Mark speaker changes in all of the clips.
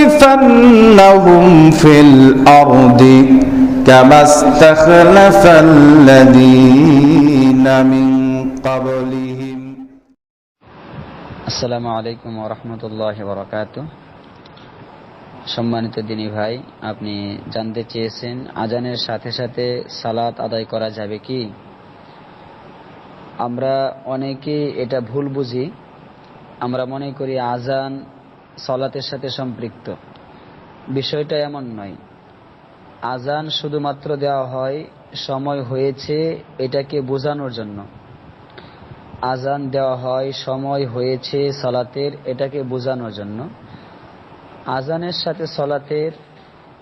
Speaker 1: ليستخلفنهم في الأرض كما استخلف الذين من قبلهم
Speaker 2: আসসালামু আলাইকুম ওরহমতুল্লাহ বরকাত সম্মানিত দিনী ভাই আপনি জানতে চেয়েছেন আজানের সাথে সাথে সালাত আদায় করা যাবে কি আমরা অনেকে এটা ভুল বুঝি আমরা মনে করি আজান সলাতের সাথে সম্পৃক্ত। বিষয়টা এমন নয়। আজান শুধুমাত্র দেওয়া হয়, সময় হয়েছে এটাকে বোঝানোর জন্য। আজান দেওয়া হয়, সময় হয়েছে সলাতের, এটাকে বোঝানোর জন্য। আজানের সাথে সলাতের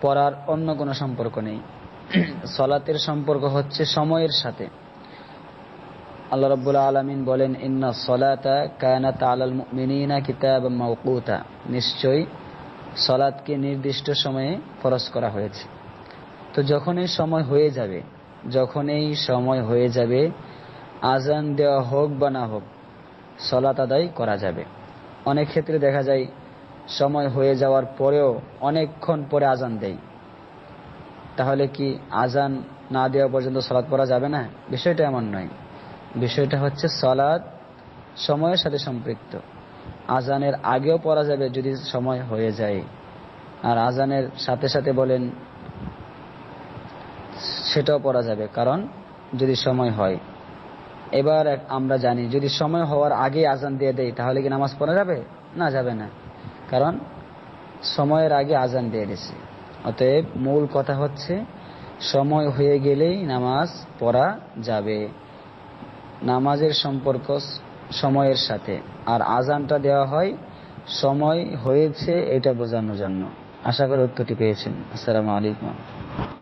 Speaker 2: পড়ার অন্য কোনো সম্পর্ক নেই। সলাতের সম্পর্ক হচ্ছে সময়ের সাথে। আল্লাহ রাব্বুল আলামিন বলেন, ইন্না সলাতা কায়ানাত আলাল মুমিনিনা কিতাব মাওকুতা। নিশ্চয়ই সলাতকে নির্দিষ্ট সময়ে ফরজ করা হয়েছে। তো যখনই সময় হয়ে যাবে, যখনই সময় হয়ে যাবে, আজান দেওয়া হোক বা না হোক, সলাত আদায় করা যাবে। অনেক ক্ষেত্রে দেখা যায়, সময় হয়ে যাওয়ার পরেও অনেকক্ষণ পরে আজান দেয় তাহলে কি আজান না দেওয়া পর্যন্ত সলাৎ পড়া যাবে না? বিষয়টা এমন নয়। বিষয়টা হচ্ছে সলাদ সময়ের সাথে সম্পৃক্ত। আজানের আগেও পড়া যাবে যদি সময় হয়ে যায়। আর আজানের সাথে সাথে বলেন, সেটাও পড়া যাবে, কারণ যদি সময় হয়। এবার আমরা জানি, যদি সময় হওয়ার আগে আজান দিয়ে দেয় তাহলে কি নামাজ পড়া যাবে? না যাবে না। কারণ সময়ের আগে আজান দিয়ে দিছে অতএব মূল কথা হচ্ছে, সময় হয়ে গেলেই নামাজ পড়া যাবে। নামাজের সম্পর্ক সময়ের সাথে। আর আজানটা দেওয়া হয়, সময় হয়েছে এটা বোঝানোর জন্য। আশা করি উত্তরটি পেয়েছেন। আসসালামু আলাইকুম।